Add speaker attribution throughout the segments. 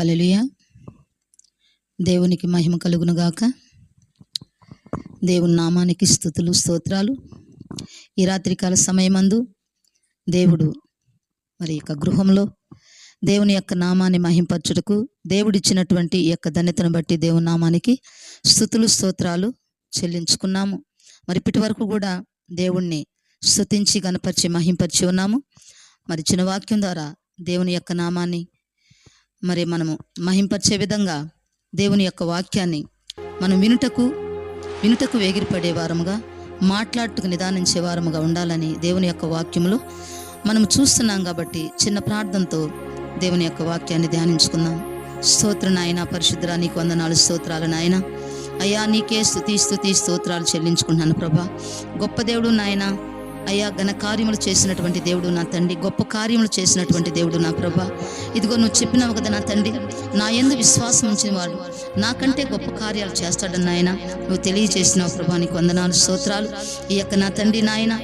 Speaker 1: హలలుయ దేవునికి మహిమ కలుగునుగాక దేవుని నామానికి స్థుతులు స్తోత్రాలు. ఈ రాత్రికాల సమయమందు దేవుడు మరి యొక్క గృహంలో దేవుని యొక్క నామాన్ని మహింపరచుటకు దేవుడిచ్చినటువంటి ఈ యొక్క ధన్యతను బట్టి దేవుని నామానికి స్థుతులు స్తోత్రాలు చెల్లించుకున్నాము. మరి ఇప్పటి వరకు కూడా దేవుణ్ణి స్తుతించి గనపరిచి మహింపరిచి ఉన్నాము. మరి చిన్న వాక్యం ద్వారా దేవుని యొక్క నామాన్ని మరి మనము మహింపరిచే విధంగా దేవుని యొక్క వాక్యాన్ని మనం వినుటకు వినుటకు వేగిరిపడే వారముగా మాట్లాడుటకు నిదానించే వారముగా ఉండాలని దేవుని యొక్క వాక్యములో మనం చూస్తున్నాం కాబట్టి చిన్న ప్రార్థనతో దేవుని యొక్క వాక్యాన్ని ధ్యానించుకుందాం. స్తోత్ర నాయన పరిశుద్ర నీకు వందనాలు స్తోత్రాలు నాయన. అయ్యా నీకే స్థుతి స్థుతి స్తోత్రాలు చెల్లించుకుంటున్నాను ప్రభా. గొప్ప దేవుడు నాయన అయ్యా ఘన కార్యములు చేసినటువంటి దేవుడు నా తండ్రి గొప్ప కార్యములు చేసినటువంటి దేవుడు నా ప్రభా. ఇదిగో నువ్వు చెప్పినావు కదా నా తండ్రి నా ఎందు విశ్వాసం ఉంచిన వాడు నాకంటే గొప్ప కార్యాలు చేస్తాడని నాయన నువ్వు తెలియజేసినావు ప్రభా నీకు వందనాలు స్తోత్రాలు. ఈ యొక్క నా తండ్రి నాయన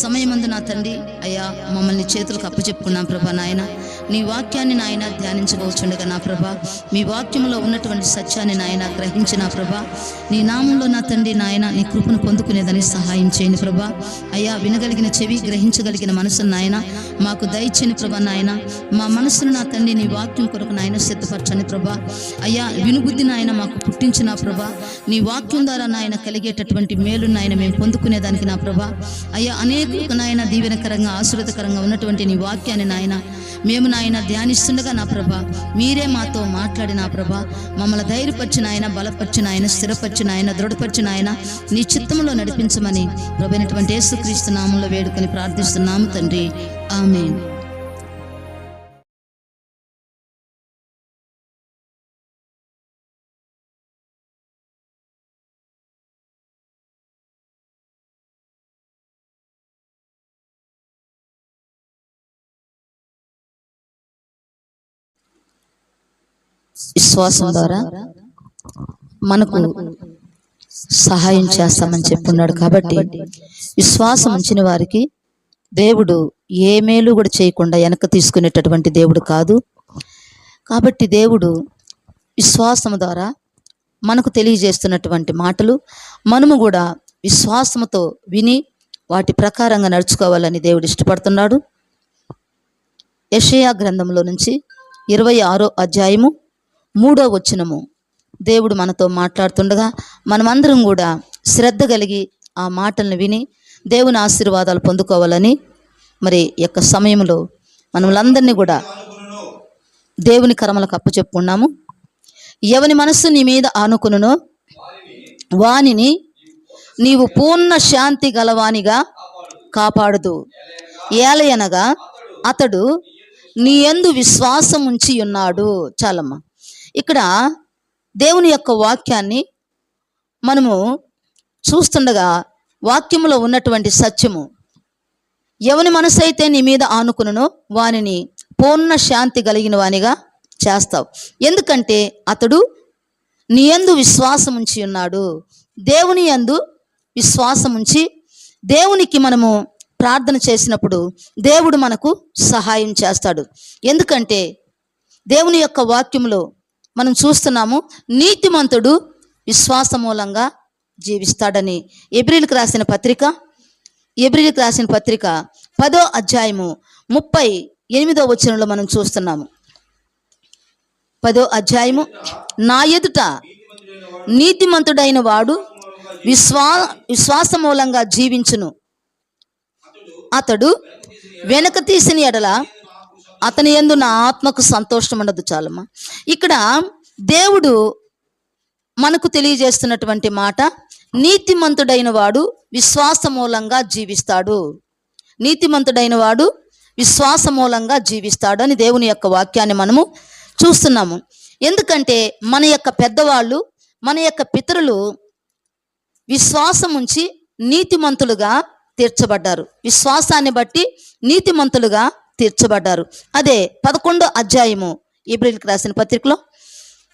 Speaker 1: సమయమందు నా తండ్రి అయ్యా మమ్మల్ని చేతులకు అప్పచెప్పుకున్నాం ప్రభా నాయన. నీ వాక్యాన్ని నాయన ధ్యానించబోచుండగా నా ప్రభా. మీ వాక్యంలో ఉన్నటువంటి సత్యాన్ని నాయన గ్రహించిన ప్రభా. నీ నామంలో నా తండ్రి నాయన నీ కృపను పొందుకునేదని సహాయం చేయండి ప్రభా. అయ్యా వినగలిగిన చెవి గ్రహించగలిగిన మనసును నాయన మాకు దయచేని ప్రభా నాయన మా మనసును నా తండ్రి నీ వాక్యం కొరకు నాయన సిద్ధపరచని ప్రభా. అయ్యా వినుబుద్ధి నాయన మాకు పుట్టించిన ప్రభా. నీ వాక్యం ద్వారా నాయన కలిగేటటువంటి మేలు నాయన మేము పొందుకునేదానికి నా ప్రభా. అయ్యా అనేక నాయన దీవెనకరంగా ఆశీర్వదకరంగా ఉన్నటువంటి నీ వాక్యాన్ని నాయన మేము నాయన ధ్యానిస్తుండగా నా ప్రభా మీరే మాతో మాట్లాడిన ప్రభా మమ్మల్ని ధైర్యపరిచిన ఆయన బలపరిచిన ఆయన స్థిరపరిచిన ఆయన దృఢపరిచిన ఆయన నీ చిత్తంలో నడిపించమని ప్రభైనటువంటి యేసుక్రీస్తు నామంలో వేడుకొని ప్రార్థిస్తున్నాము తండ్రి. ఆమె విశ్వాసం ద్వారా మనకు సహాయం చేస్తామని చెప్పున్నాడు కాబట్టి విశ్వాసం ఉంచిన వారికి దేవుడు ఏ మేలు కూడా చేయకుండా వెనక తీసుకునేటటువంటి దేవుడు కాదు. కాబట్టి దేవుడు విశ్వాసం ద్వారా మనకు తెలియజేస్తున్నటువంటి మాటలు మనము కూడా విశ్వాసముతో విని వాటి ప్రకారంగా నడుచుకోవాలని దేవుడు ఇష్టపడుతున్నాడు. యషయా గ్రంథంలో నుంచి ఇరవై ఆరో అధ్యాయము మూడో వచనము. దేవుడు మనతో మాట్లాడుతుండగా మనమందరం కూడా శ్రద్ధ కలిగి ఆ మాటలను విని దేవుని ఆశీర్వాదాలు పొందుకోవాలని మరి యొక్క సమయంలో మనములందరినీ కూడా దేవుని కరమలకు అప్పచెప్పుకున్నాము. ఎవని మనస్సు నీ మీద ఆనుకునునో వానిని నీవు పూర్ణ శాంతి గలవానిగా కాపాడుదు. ఏలయనగా అతడు నీ ఎందు విశ్వాసం ఉంచి ఉన్నాడు చాలమ్మా. ఇక్కడ దేవుని యొక్క వాక్యాన్ని మనము చూస్తుండగా వాక్యములో ఉన్నటువంటి సత్యము. ఎవని మనసు అయితే నీ మీద ఆనుకునునో వానిని పూర్ణ శాంతి కలిగిన వానిగా చేస్తావు. ఎందుకంటే అతడు నీ యందు విశ్వాసం ఉంచి ఉన్నాడు. దేవుని యందు విశ్వాసం ఉంచి దేవునికి మనము ప్రార్థన చేసినప్పుడు దేవుడు మనకు సహాయం చేస్తాడు. ఎందుకంటే దేవుని యొక్క వాక్యంలో మనం చూస్తున్నాము నీతిమంతుడు విశ్వాస మూలంగా జీవిస్తాడని. ఎబ్రిల్కి రాసిన పత్రిక ఎబ్రిల్కి రాసిన పత్రిక పదో అధ్యాయము ముప్పై ఎనిమిదో వచనంలో మనం చూస్తున్నాము. పదో అధ్యాయము నా ఎదుట నీతిమంతుడైన వాడు విశ్వా విశ్వాస మూలంగా జీవించును. అతడు వెనక తీసిన ఎడల అతని ఎందు నా ఆత్మకు సంతోషం ఉండదు చాలమ్మా. ఇక్కడ దేవుడు మనకు తెలియజేస్తున్నటువంటి మాట నీతిమంతుడైన వాడు విశ్వాస మూలంగా జీవిస్తాడు. నీతిమంతుడైన వాడు విశ్వాస మూలంగా జీవిస్తాడు అని దేవుని యొక్క వాక్యాన్ని మనము చూస్తున్నాము. ఎందుకంటే మన యొక్క పెద్దవాళ్ళు మన యొక్క పితరులు విశ్వాసం ఉంచి నీతిమంతులుగా తీర్చబడ్డారు. విశ్వాసాన్ని బట్టి నీతిమంతులుగా తీర్చబడ్డారు. అదే పదకొండో అధ్యాయము ఏప్రిల్కి రాసిన పత్రికలో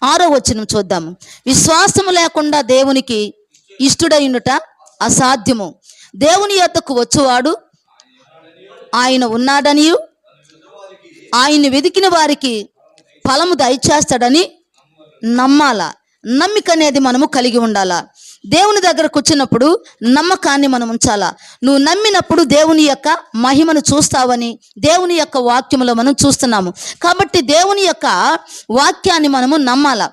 Speaker 1: ఆరో వచనం చూద్దాము. విశ్వాసము లేకుండా దేవునికి ఇష్టడైనట అసాధ్యము. దేవుని యొద్దకు వచ్చేవాడు ఆయన ఉన్నాడని ఆయన్ని వెదికిన వారికి ఫలము దయచేస్తాడని నమ్మాలా? నమ్మిక అనేది మనము కలిగి ఉండాలా? దేవుని దగ్గరకు వచ్చినప్పుడు నమ్మకాన్ని మనం ఉంచాలా? నువ్వు నమ్మినప్పుడు దేవుని యొక్క మహిమను చూస్తావని దేవుని యొక్క వాక్యములో మనం చూస్తున్నాము. కాబట్టి దేవుని యొక్క వాక్యాన్ని మనము నమ్మాలా?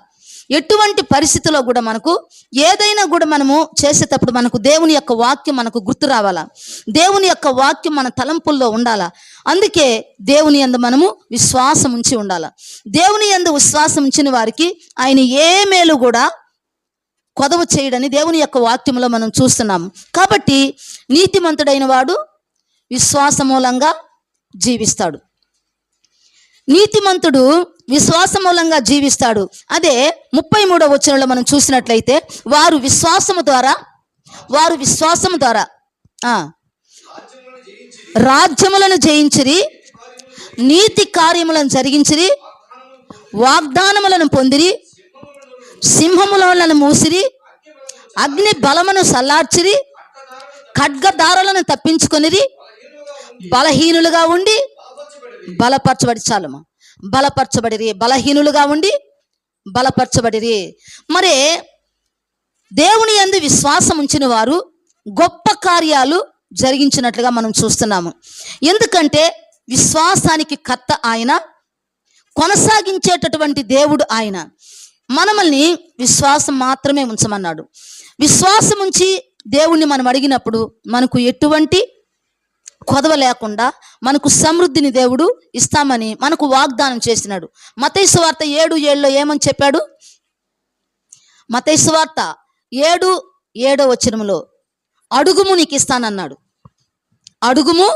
Speaker 1: ఎటువంటి పరిస్థితిలో కూడా మనకు ఏదైనా కూడా మనము చేసేటప్పుడు మనకు దేవుని యొక్క వాక్యం మనకు గుర్తు రావాలా? దేవుని యొక్క వాక్యం మన తలంపుల్లో ఉండాలా? అందుకే దేవుని యందు మనము విశ్వాసం ఉంచి ఉండాలా. దేవుని యందు విశ్వాసం ఉంచిన వారికి ఆయన ఏ మేలు కూడా కొదవ చేయడని దేవుని యొక్క వాక్యంలో మనం చూస్తున్నాం. కాబట్టి నీతిమంతుడైన వాడు విశ్వాస మూలంగా జీవిస్తాడు. నీతిమంతుడు విశ్వాస మూలంగా జీవిస్తాడు. అదే ముప్పై మూడవ వచనంలో మనం చూసినట్లయితే వారు విశ్వాసము ద్వారా వారు విశ్వాసము ద్వారా రాజ్యములను జయించిరి నీతి కార్యములను జరిగించిరి వాగ్దానములను పొందిరి సింహములను మూసిరి అగ్ని బలమును సల్లార్చిరి ఖడ్గదారులను తప్పించుకొనిరి బలహీనులుగా ఉండి బలపరచబడి చాలమ్మా బలపరచబడిరి బలహీనులుగా ఉండి బలపరచబడిరి. మరి దేవుని యందు విశ్వాసం ఉంచిన వారు గొప్ప కార్యాలు జరిగించినట్లుగా మనం చూస్తున్నాము. ఎందుకంటే విశ్వాసానికి కర్త ఆయన కొనసాగించేటటువంటి దేవుడు ఆయన. మనమల్ని విశ్వాసం మాత్రమే ఉంచమన్నాడు. విశ్వాసం ఉంచి దేవుణ్ణి మనం అడిగినప్పుడు మనకు ఎటువంటి కొదవ లేకుండా మనకు సమృద్ధిని దేవుడు ఇస్తామని మనకు వాగ్దానం చేసినాడు. మతైసు వార్త ఏడు ఏడులో ఏమని చెప్పాడు? మతైసు వార్త ఏడు ఏడో వచనములో అడుగుము నీకు ఇస్తానన్నాడు అడుగుము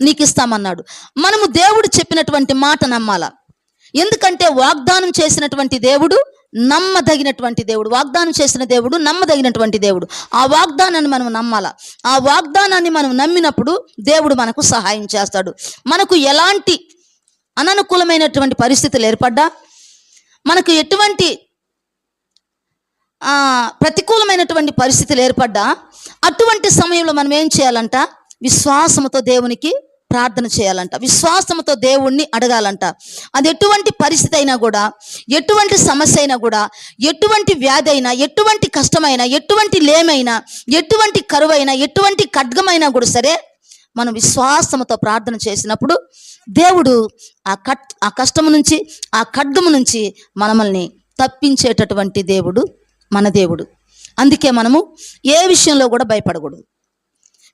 Speaker 1: నీకు ఇస్తామన్నాడు మనము దేవుడు చెప్పినటువంటి మాట నమ్మాల? ఎందుకంటే వాగ్దానం చేసినటువంటి దేవుడు నమ్మదగినటువంటి దేవుడు వాగ్దానం చేసిన దేవుడు నమ్మదగినటువంటి దేవుడు. ఆ వాగ్దానాన్ని మనం నమ్మాల? ఆ వాగ్దానాన్ని మనం నమ్మినప్పుడు దేవుడు మనకు సహాయం చేస్తాడు. మనకు ఎలాంటి అననుకూలమైనటువంటి పరిస్థితులు ఏర్పడ్డా? మనకు ఎటువంటి ప్రతికూలమైనటువంటి పరిస్థితులు ఏర్పడ్డా? అటువంటి సమయంలో మనం ఏం చేయాలంట? విశ్వాసముతో దేవునికి ప్రార్థన చేయాలంట. విశ్వాసముతో దేవుణ్ణి అడగాలంట. అది ఎటువంటి పరిస్థితి అయినా కూడా ఎటువంటి సమస్య అయినా కూడా ఎటువంటి వ్యాధి అయినా ఎటువంటి కష్టమైనా ఎటువంటి లేమైనా ఎటువంటి కరువైనా ఎటువంటి ఖడ్గమైనా కూడా సరే మనం విశ్వాసముతో ప్రార్థన చేసినప్పుడు దేవుడు ఆ కట్ ఆ కష్టము నుంచి ఆ ఖడ్గము నుంచి మనమల్ని తప్పించేటటువంటి దేవుడు మన దేవుడు. అందుకే మనము ఏ విషయంలో కూడా భయపడకూడదు.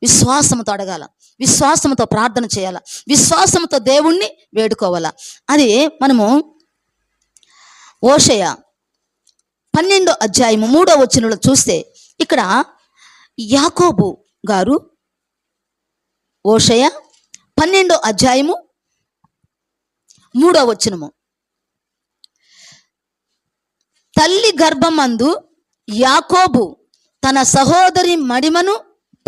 Speaker 1: విశ్వాసముతో అడగాల. విశ్వాసముతో ప్రార్థన చేయాలా? విశ్వాసముతో దేవుణ్ణి వేడుకోవాలా? అది మనము ఓషయ పన్నెండో అధ్యాయము మూడో వచనంలో చూస్తే ఇక్కడ యాకోబు గారు ఓషయ పన్నెండో అధ్యాయము మూడో వచనము. తల్లి గర్భమందు యాకోబు తన సహోదరి మడిమను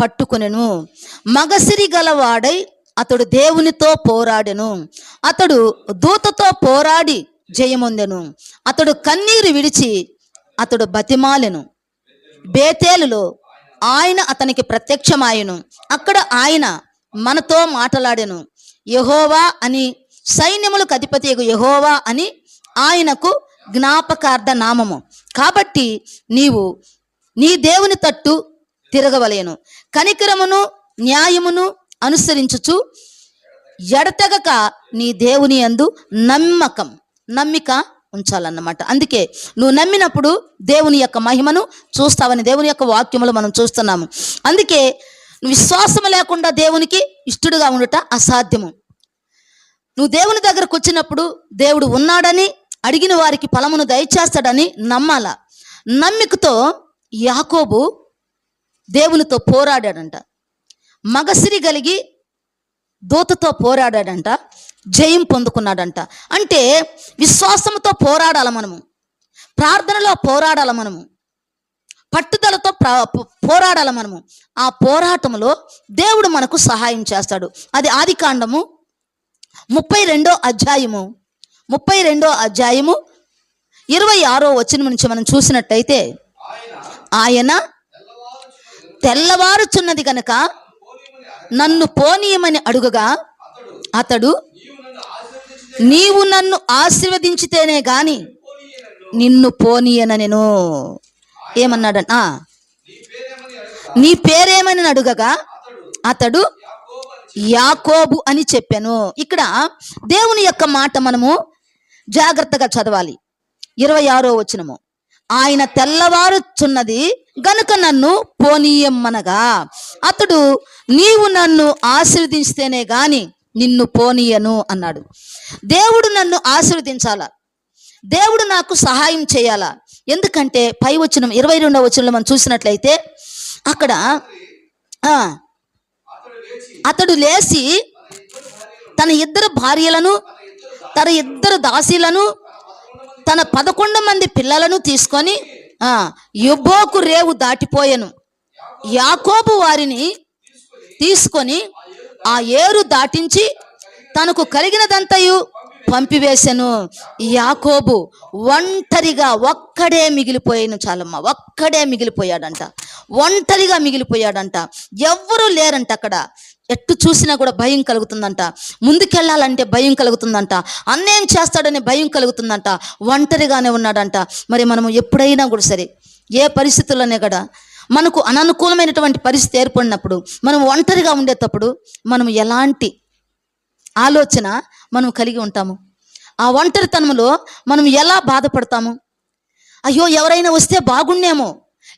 Speaker 1: పట్టుకునెను. మగసిరి గలవాడై అతడు దేవునితో పోరాడెను. అతడు దూతతో పోరాడి జయమొందెను. అతడు కన్నీరు విడిచి అతడు బతిమాలెను. బేతేలులో ఆయన అతనికి ప్రత్యక్షమాయను. అక్కడ ఆయన మనతో మాట్లాడెను. యహోవా అని సైన్యములకు అధిపతి యహోవా అని ఆయనకు జ్ఞాపకార్థ నామము. కాబట్టి నీవు నీ దేవుని తట్టు తిరగవలేను. కనికరమును న్యాయమును అనుసరించుచు ఎడతెగక నీ దేవుని యందు నమ్మకం నమ్మిక ఉంచాలన్నమాట. అందుకే నువ్వు నమ్మినప్పుడు దేవుని యొక్క మహిమను చూస్తావని దేవుని యొక్క వాక్యములు మనం చూస్తున్నాము. అందుకే నువ్వు విశ్వాసం లేకుండా దేవునికి ఇష్టడుగా ఉండుట అసాధ్యము. నువ్వు దేవుని దగ్గరకు వచ్చినప్పుడు దేవుడు ఉన్నాడని అడిగిన వారికి ఫలమును దయచేస్తాడని నమ్మాల? నమ్మికతో యాకోబు దేవునితో పోరాడాడంట. మగసిరి కలిగి దూతతో పోరాడాడంట. జయం పొందుకున్నాడంట. అంటే విశ్వాసంతో పోరాడాల మనము. ప్రార్థనలో పోరాడాల మనము. పట్టుదలతో ప్రా పోరాడాల మనము. ఆ పోరాటంలో దేవుడు మనకు సహాయం చేస్తాడు. అది ఆది కాండము ముప్పై రెండో అధ్యాయము. ముప్పై రెండో అధ్యాయము ఇరవై ఆరో వచ్చిన నుంచి మనం చూసినట్టయితే ఆయన తెల్లవారుచున్నది గనక నన్ను పోనీయమని అడుగగా అతడు నీవు నన్ను ఆశీర్వదించితేనే గాని నిన్ను పోనీయన నేను. ఏమన్నాడన్ నీ పేరేమని అడుగగా అతడు యాకోబు అని చెప్పాను. ఇక్కడ దేవుని యొక్క మాట మనము జాగ్రత్తగా చదవాలి. ఇరవై ఆరో వచనము. ఆయన తెల్లవారుచున్నది గనుక నన్ను పోనీయమ్మనగా. అతడు నీవు నన్ను ఆశీర్వదించితేనే గాని నిన్ను పోనీయను అన్నాడు. దేవుడు నన్ను ఆశీర్వదించాలా? దేవుడు నాకు సహాయం చేయాలా? ఎందుకంటే పై వచనం ఇరవై రెండవ వచనంలో మనం చూసినట్లయితే అక్కడ అతడు లేచి తన ఇద్దరు భార్యలను తన ఇద్దరు దాసీలను తన పదకొండు మంది పిల్లలను తీసుకొని యుబోకు యుబ్బోకు రేవు దాటిపోయెను. యాకోబు వారిని తీసుకొని ఆ ఏరు దాటించి తనకు కలిగినదంతయు పంపివేశను. యాకోబు ఒంటరిగా ఒక్కడే మిగిలిపోయాను చాలమ్మ ఒక్కడే మిగిలిపోయాడంట ఒంటరిగా మిగిలిపోయాడంట. ఎవ్వరూ లేరంట అక్కడ. ఎట్టు చూసినా కూడా భయం కలుగుతుందంట. ముందుకెళ్ళాలంటే భయం కలుగుతుందంట. అన్నేం చేస్తాడనే భయం కలుగుతుందంట. ఒంటరిగానే ఉన్నాడంట. మరి మనము ఎప్పుడైనా కూడా సరే ఏ పరిస్థితుల్లోనే కూడా మనకు అననుకూలమైనటువంటి పరిస్థితి ఏర్పడినప్పుడు మనం ఒంటరిగా ఉండేటప్పుడు మనం ఎలాంటి ఆలోచన మనం కలిగి ఉంటాము? ఆ ఒంటరితనంలో మనం ఎలా బాధపడతాము? అయ్యో ఎవరైనా వస్తే బాగుండేమో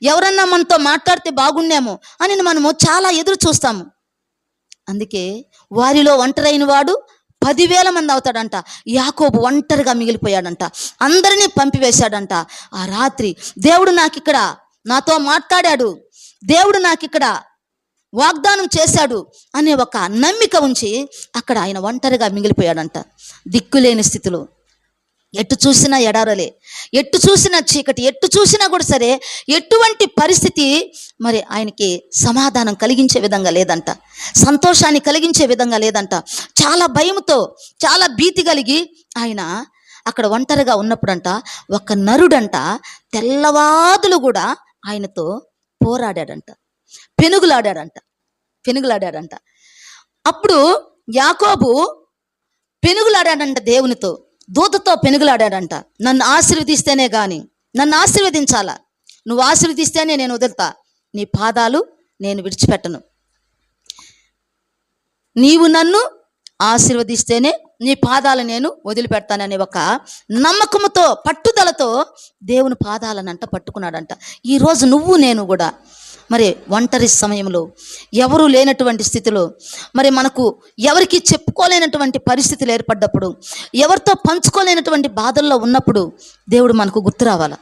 Speaker 1: ఎవరన్నా మనతో మాట్లాడితే బాగుండేమో అని మనము చాలా ఎదురు చూస్తాము. అందుకే వారిలో ఒంటరైన వాడు పదివేల మంది అవుతాడంట. యాకోబు ఒంటరిగా మిగిలిపోయాడంట. అందరినీ పంపివేశాడంట. ఆ రాత్రి దేవుడు నాకు ఇక్కడ నాతో మాట్లాడాడు. దేవుడు నాకు ఇక్కడ వాగ్దానం చేశాడు అనే ఒక నమ్మిక ఉంచి అక్కడ ఆయన ఒంటరిగా మిగిలిపోయాడంట. దిక్కులేని స్థితిలో ఎటు చూసినా ఎడారలే ఎటు చూసినా చీకటి ఎటు చూసినా కూడా సరే ఎటువంటి పరిస్థితి మరి ఆయనకి సమాధానం కలిగించే విధంగా లేదంట. సంతోషాన్ని కలిగించే విధంగా లేదంట. చాలా భయంతో చాలా భీతి కలిగి ఆయన అక్కడ ఒంటరిగా ఉన్నప్పుడంట ఒక నరుడంట తెల్లవాదులు కూడా ఆయనతో పోరాడాడంట. పెనుగులాడాడంట. పెనుగులాడాడంట. అప్పుడు యాకోబు పెనుగులాడాడంట దేవునితో. దూతతో పెనుగులాడాడంట. నన్ను ఆశీర్వదిస్తేనే కానీ నన్ను ఆశీర్వదించాలా? నువ్వు ఆశీర్వదిస్తేనే నేను వదులుతా. నీ పాదాలు నేను విడిచిపెట్టను. నీవు నన్ను ఆశీర్వదిస్తేనే నీ పాదాలు నేను వదిలిపెడతాననే ఒక నమ్మకముతో పట్టుదలతో దేవుని పాదాలనంట పట్టుకున్నాడంట. ఈరోజు నువ్వు నేను కూడా మరి ఒంటరి సమయంలో ఎవరు లేనటువంటి స్థితిలో మరి మనకు ఎవరికి చెప్పుకోలేనటువంటి పరిస్థితులు ఏర్పడ్డప్పుడు ఎవరితో పంచుకోలేనటువంటి బాధల్లో ఉన్నప్పుడు దేవుడు మనకు గుర్తు రావాలా?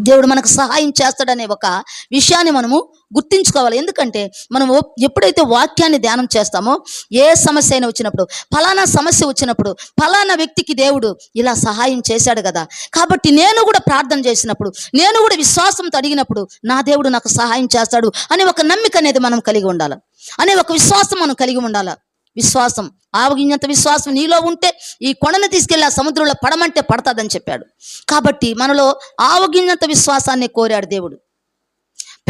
Speaker 1: దేవుడు మనకు సహాయం చేస్తాడనే ఒక విషయాన్ని మనము గుర్తించుకోవాలి. ఎందుకంటే మనం ఎప్పుడైతే వాక్యాన్ని ధ్యానం చేస్తామో ఏ సమస్య అయినా వచ్చినప్పుడు ఫలానా సమస్య వచ్చినప్పుడు ఫలానా వ్యక్తికి దేవుడు ఇలా సహాయం చేశాడు కదా. కాబట్టి నేను కూడా ప్రార్థన చేసినప్పుడు నేను కూడా విశ్వాసంతో అడిగినప్పుడు నా దేవుడు నాకు సహాయం చేస్తాడు అనే ఒక నమ్మిక అనేది మనం కలిగి ఉండాలి. అనే ఒక విశ్వాసం మనం కలిగి ఉండాలి. విశ్వాసం ఆవగింజంత విశ్వాసం నీలో ఉంటే ఈ కొండను తీసుకెళ్ళి ఆ సముద్రంలో పడమంటే పడతాదని చెప్పాడు. కాబట్టి మనలో ఆవగింజంత విశ్వాసాన్ని కోరాడు దేవుడు.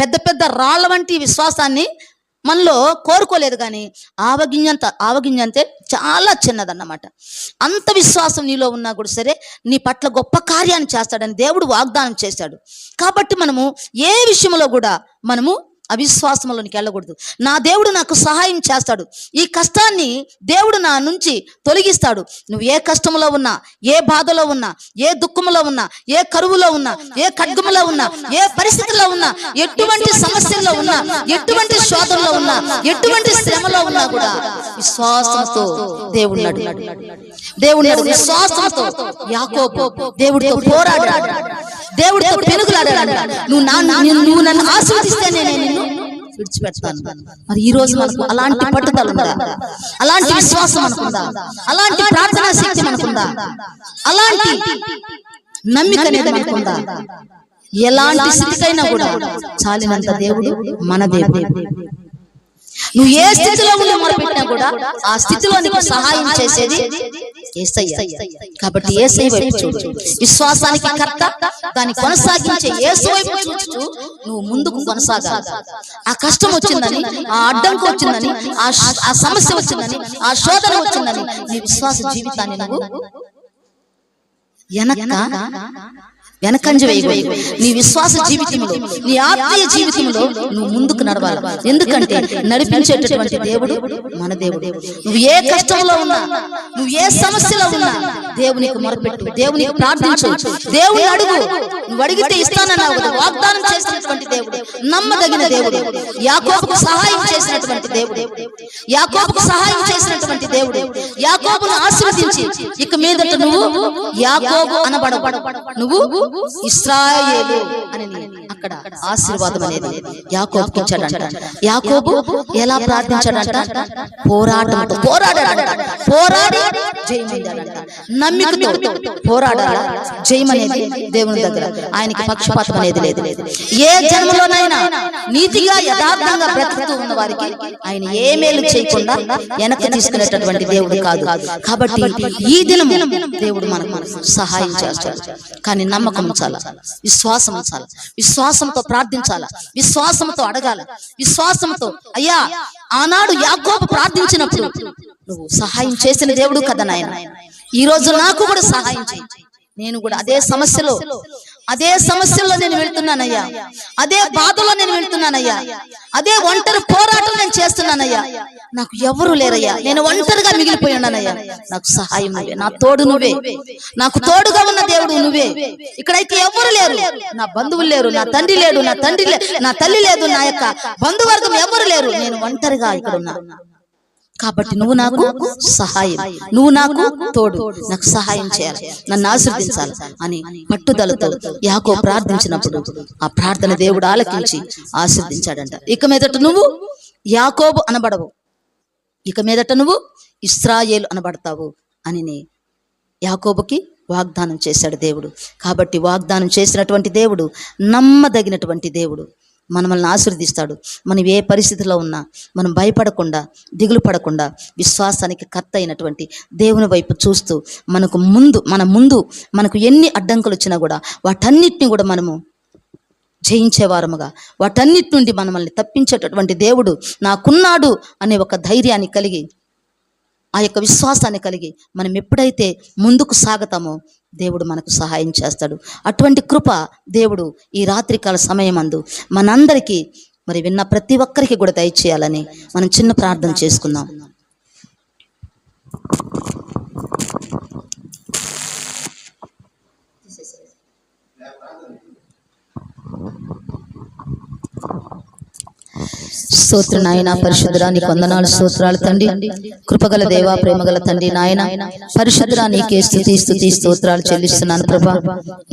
Speaker 1: పెద్ద పెద్ద రాళ్ళ వంటి విశ్వాసాన్ని మనలో కోరుకోలేదు కానీ ఆవగింజంత ఆవగింజంతే చాలా చిన్నదన్నమాట. అంత విశ్వాసం నీలో ఉన్నా కూడా సరే నీ పట్ల గొప్ప కార్యాన్ని చేస్తాడని దేవుడు వాగ్దానం చేశాడు. కాబట్టి మనము ఏ విషయంలో కూడా మనము అవిశ్వాసంలోనికి వెళ్ళకూడదు. నా దేవుడు నాకు సహాయం చేస్తాడు. ఈ కష్టాన్ని దేవుడు నా నుంచి తొలగిస్తాడు. నువ్వు ఏ కష్టంలో ఉన్నా ఏ బాధలో ఉన్నా ఏ దుఃఖంలో ఉన్నా ఏ కరువులో ఉన్నా ఏ ఖడ్గములో ఉన్నా ఏ పరిస్థితుల్లో ఉన్నా ఎటువంటి సమస్యల్లో ఉన్నా ఎటువంటి శోధంలో ఉన్నా ఎటువంటి శ్రమలో ఉన్నా కూడా విశ్వాసంతో దేవుడు దేవుడు విశ్వాసంతో యాకోబు దేవుడితో పోరాడు దేవుడితో పెనుగులాడాడు నువ్వు నా నువ్వు- నన్ను ఆశీర్వదిస్తేనే నేను నిన్ను విడిచిపెడతాను. మరి ఈ రోజు మనకు అలాంటి పట్టుదల ఉందా? అలాంటి విశ్వాసం మనకుందా? అలాంటి ప్రార్థనా శక్తి మనకుందా? అలాంటి నమ్మిక అనేది మనకుందా? ఎలాంటి స్థితికైనా కూడా చాలినంత దేవుడు మన దేవుడు. నువ్వు ఏ స్థితిలో ఉండి మొరపెట్టినా కూడా ఆ స్థితిలో నీకు సహాయం చేసేది కాబట్టి ఏసై వైపు చూడు విశ్వాసానికి కర్త దాన్ని కొనసాగించే యేసు వైపు చూచు. నువ్వు ముందుకు కొనసాగాలి. ఆ కష్టం వచ్చిందని ఆ అడ్డంకు వచ్చిందని ఆ సమస్య వచ్చిందని ఆ శోధన వచ్చిందని నీ విశ్వాస జీవితాన్ని నువ్వు వెనక వెనకంజ వేయకూడదు. నీ విశ్వాస జీవితంలో నీ ఆత్మీయ జీవితంలో నువ్వు ముందుకు నడవాలి. ఎందుకంటే నడిపించేటటువంటి దేవుడు మన దేవుడు. నువ్వు ఏ కష్టంలో ఉన్నా నువ్వు ఏ సమస్యలో ఉన్నా దేవునికి మొరపెట్టు దేవునికి ప్రార్థించు. దేవుని అడుగు. నువ్వు అడిగితే ఇస్తానన్నావు కదా వాగ్దానం చేసినటువంటి దేవుడు నమ్మదగిన దేవుడు. యాకోబుకు సహాయం చేసినటువంటి దేవుడు. యాకోబుకు సహాయం చేసినటువంటి దేవుడు. యాకోబును ఆశీర్వదించి ఇక మీదట నువ్వు యాకోబు అనబడబడు నువ్వు ఇస్రాయేలు అని అక్కడ ఆశీర్వాదం అనేది యాకోబుకి ఇచ్చాడంట యాకోబు ఎలా ప్రార్థించాడంట? పోరాటం పోరాడాడంట. పోరాడి జయమందాడంట నమ్మికతో పోరాడాలా? జయమనేది దేవుని దగ్గర. ఆయనకి పక్షపాతం అనేది లేదు. ఏ జన్మలోనైనా నీతిగా యథార్థంగా బ్రతుకుతూ ఉన్న వారికి ఆయన ఏ మేలు చేయకుండా వెనక్కి తీసుకునేటటువంటి దేవుడు కాదు. కాబట్టి ఈ దినం దేవుడు మనకు సహాయం చేస్తాడు. కానీ నమ్మకం ఉంచాల? విశ్వాసం ఉంచాల? విశ్వాసంతో ప్రార్థించాల? విశ్వాసంతో అడగాల? విశ్వాసంతో అయ్యా ఆనాడు యాకోబు ప్రార్థించినప్పుడు నువ్వు సహాయం చేసిన దేవుడు కదా నాయన. ఈ రోజు నాకు కూడా సహాయం చేయి. నేను కూడా అదే సమస్యలో అదే సమస్యల్లో నేను వెళ్తున్నానయ్యా. అదే బాధలో నేను వెళ్తున్నానయ్యా. అదే ఒంటరి పోరాటం నేను చేస్తున్నానయ్యా. నాకు ఎవరు లేరయ్యా. నేను ఒంటరిగా మిగిలిపోయి ఉన్నానయ్యా. నాకు సహాయం నువ్వే. నా తోడు నువ్వే. నాకు తోడుగా ఉన్న దేవుడు నువ్వే. ఇక్కడైతే ఎవరు లేరు. నా బంధువులు లేరు. నా తండ్రి లేడు. నా తండ్రి నా తల్లి లేదు. నా యొక్క బంధువర్గం ఎవరు లేరు. నేను ఒంటరిగా ఇక్కడ ఉన్నా. కాబట్టి నువ్వు నాకు సహాయం. నువ్వు నాకు తోడు. నాకు సహాయం చేయాలి. నన్ను ఆశీర్దించాలి అని పట్టుదలతో యాకో ప్రార్థించినప్పుడు ఆ ప్రార్థన దేవుడు ఆలకించి ఆశీర్దించాడంట ఇక మీదట నువ్వు యాకోబు అనబడవు. ఇక మీదట నువ్వు ఇస్రాయేలు అనబడతావు అని యాకోబుకి వాగ్దానం చేశాడు దేవుడు. కాబట్టి వాగ్దానం చేసినటువంటి దేవుడు నమ్మదగినటువంటి దేవుడు. మనల్ని ఆశీర్దిస్తాడు మనం ఏ పరిస్థితిలో ఉన్నా మనం భయపడకుండా దిగులు పడకుండా విశ్వాసానికి కర్త అయినటువంటి దేవుని వైపు చూస్తూ మనకు ముందు మన ముందు మనకు ఎన్ని అడ్డంకులు వచ్చినా కూడా వాటన్నిటిని కూడా మనము జయించేవారముగా వాటన్నిటి నుండి మనల్ని తప్పించేటటువంటి దేవుడు నాకున్నాడు అనే ఒక ధైర్యాన్ని కలిగి ఆ యొక్క విశ్వాసాన్ని కలిగి మనం ఎప్పుడైతే ముందుకు సాగుతామో దేవుడు మనకు సహాయం చేస్తాడు. అటువంటి కృప దేవుడు ఈ రాత్రికాల సమయమందు మనందరికీ మరి విన్న ప్రతి ఒక్కరికి కూడా దయచేయాలని మనం చిన్న ప్రార్థన చేసుకుందాం. స్తోత్ర నాయన పరిశుద్ధరా నీ వందనాలు స్తోత్రాలు తండ్రి. కృపగల దేవా ప్రేమగల తండ్రి నాయన పరిశుద్ధరా నీకే స్థుతి స్థుతి స్తోత్రాలు చెల్లిస్తున్నాను ప్రభా.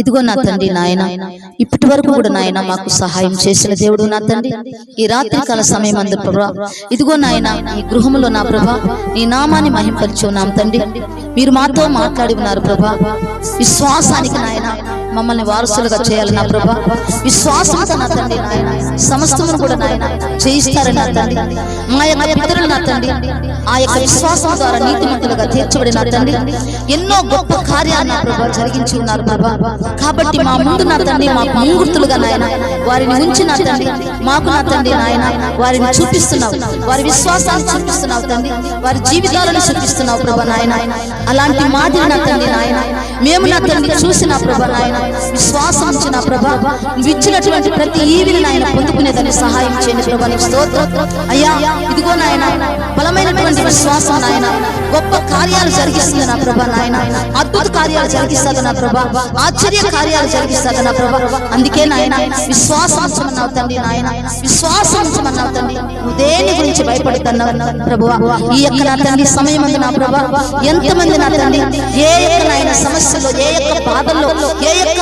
Speaker 1: ఇదిగో నా తండ్రి నాయన ఇప్పటి వరకు కూడా నాయన మాకు సహాయం చేసిన దేవుడు నా తండ్రి. ఈ రాత్రి కాల సమయం అందు ప్రభా ఇదిగో నాయన ఈ గృహంలో నా ప్రభా నీ నామాన్ని మహింపరిచి ఉన్నాం తండ్రి. మీరు మాతో మాట్లాడి ఉన్నారు ప్రభా. విశ్వాసానికి నాయన మమ్మల్ని వారసులుగా చేయాలి నా ప్రభా. విశ్వాసంతో నా తండ్రి సమస్తమును కూడా నాయన చేయిస్తారని నా తండ్రి. మా యొక్క పితరులు నా తండ్రి. ఆ యొక్క విశ్వాసం ద్వారా నీతిమంతులుగా తీర్చబడిన నా తండ్రి. ఎన్నో గొప్ప కార్యాలు నా ప్రభా జరిగించి ఉన్నారు ప్రభా. కాబట్టి మా ముందు నా తండ్రి మా ముంగుర్తులుగా నాయన వారిని ఉంచి నా తండ్రి. మాకు నా తండ్రి నాయన వారిని చూపిస్తున్నావు. వారి విశ్వాసాన్ని చూపిస్తున్నావు తండ్రి. వారి జీవితాలను చూపిస్తున్నావు ప్రభా నాయన. అలాంటి మాదిరి నా తండ్రి నాయన. మేము నా తండ్రి చూసిన ప్రభా నాయన విశ్వాసం ఉంచిన ప్రభా నువ్వు ఇచ్చినటువంటి ప్రతి ఈవిని నాయన పొందుకునేదని సహాయం చేయండి ప్రభా నీకు స్తోత్రం. అయ్యా ఇదిగో నాయన బలమైనటువంటి విశ్వాసం నాయన గొప్ప కార్యాలు జరిగిస్తుంది నా ప్రభా నాయన అద్భుత కార్యాలు జరిగిస్తుంది నా ప్రభా ఆశ్చర్య కార్యాలు జరిగిస్తుంది నా ప్రభా. అందుకే నాయన విశ్వాసం ఉంచమన్నావు తండ్రి నాయన విశ్వాసం ఉంచమన్నావు తండ్రి. దేని గురించి భయపడుతున్నావు ప్రభువా ఈ యొక్క నా తండ్రి సమయం ఉంది నా ప్రభా. ఎంతమంది నా తండ్రి ఏ యొక్క నాయన సమస్యలో ఏ యొక్క బాధల్లో ఏ యొక్క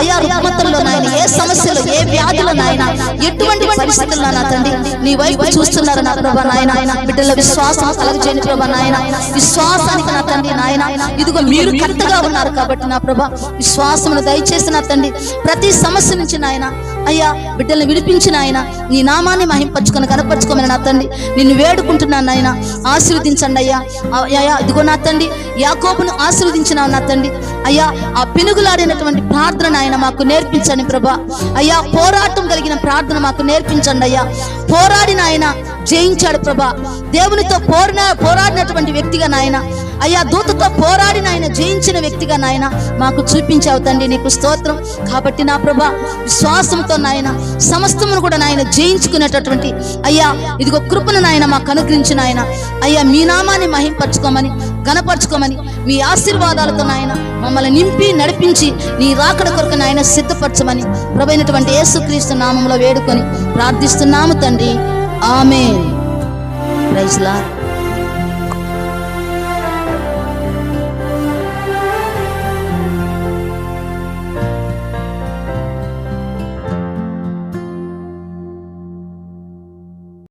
Speaker 1: అయ్యా రుగ్మతల్లో నాయన ఏ సమస్యలు ఏ వ్యాధుల నాయన ఎటువంటి పరిస్థితుల్లో నా తండ్రి. నీ వైపు చూస్తున్నారు నా ప్రభా నాయన. బిడ్డల విశ్వాసం కలగజేయని ప్రభా నాయన. విశ్వాసానికి నా తండ్రి నాయన. ఇదిగో మీరు కరెక్ట్గా ఉన్నారు కాబట్టి నా ప్రభా విశ్వాసమును దయచేసి నా తండ్రి. ప్రతి సమస్య నుంచి నాయన అయ్యా బిడ్డలను విడిపించిన ఆయన నీ నామాన్ని మహింపరచుకొని కనపరచుకోమని నా తండ్రి. నిన్ను వేడుకుంటున్నాను నాయన. ఆశీర్వదించండి అయ్యా. అయ్యా ఇదిగో నా తండ్రి. యాకోబును ఆశీర్వదించినావు నా తండ్రి. అయ్యా ఆ పెనుగులాడినటువంటి ప్రార్థన ఆయన మాకు నేర్పించండి ప్రభా. అయ్యా పోరాటం కలిగిన ప్రార్థన మాకు నడిపించండి అయ్యా. పోరాడిన ఆయన జయించాడు ప్రభా. దేవునితో పోరిన పోరాడినటువంటి వ్యక్తిగా నాయన. అయ్యా దూతతో పోరాడిన ఆయన జయించిన వ్యక్తిగా నాయన మాకు చూపించావు తండ్రి నీకు స్తోత్రం. కాబట్టి నా ప్రభా విశ్వాసంతో నాయన సమస్తమును కూడా నాయన జయించుకునేటటువంటి అయ్యా ఇదిగో కృపను నాయన మాకు అనుగ్రహించిన ఆయన అయ్యా మీ నామాన్ని మహింపరచుకోమని గనపరచుకోమని మీ ఆశీర్వాదాలతో నాయన మమ్మల్ని నింపి నడిపించి నీ రాకడ కొరకు నాయన సిద్ధపరచమని ప్రభైనటువంటి యేసుక్రీస్తు నామంలో వేడుకొని ప్రార్థిస్తున్నాము తండ్రి. ఆమె ప్రైజ్లా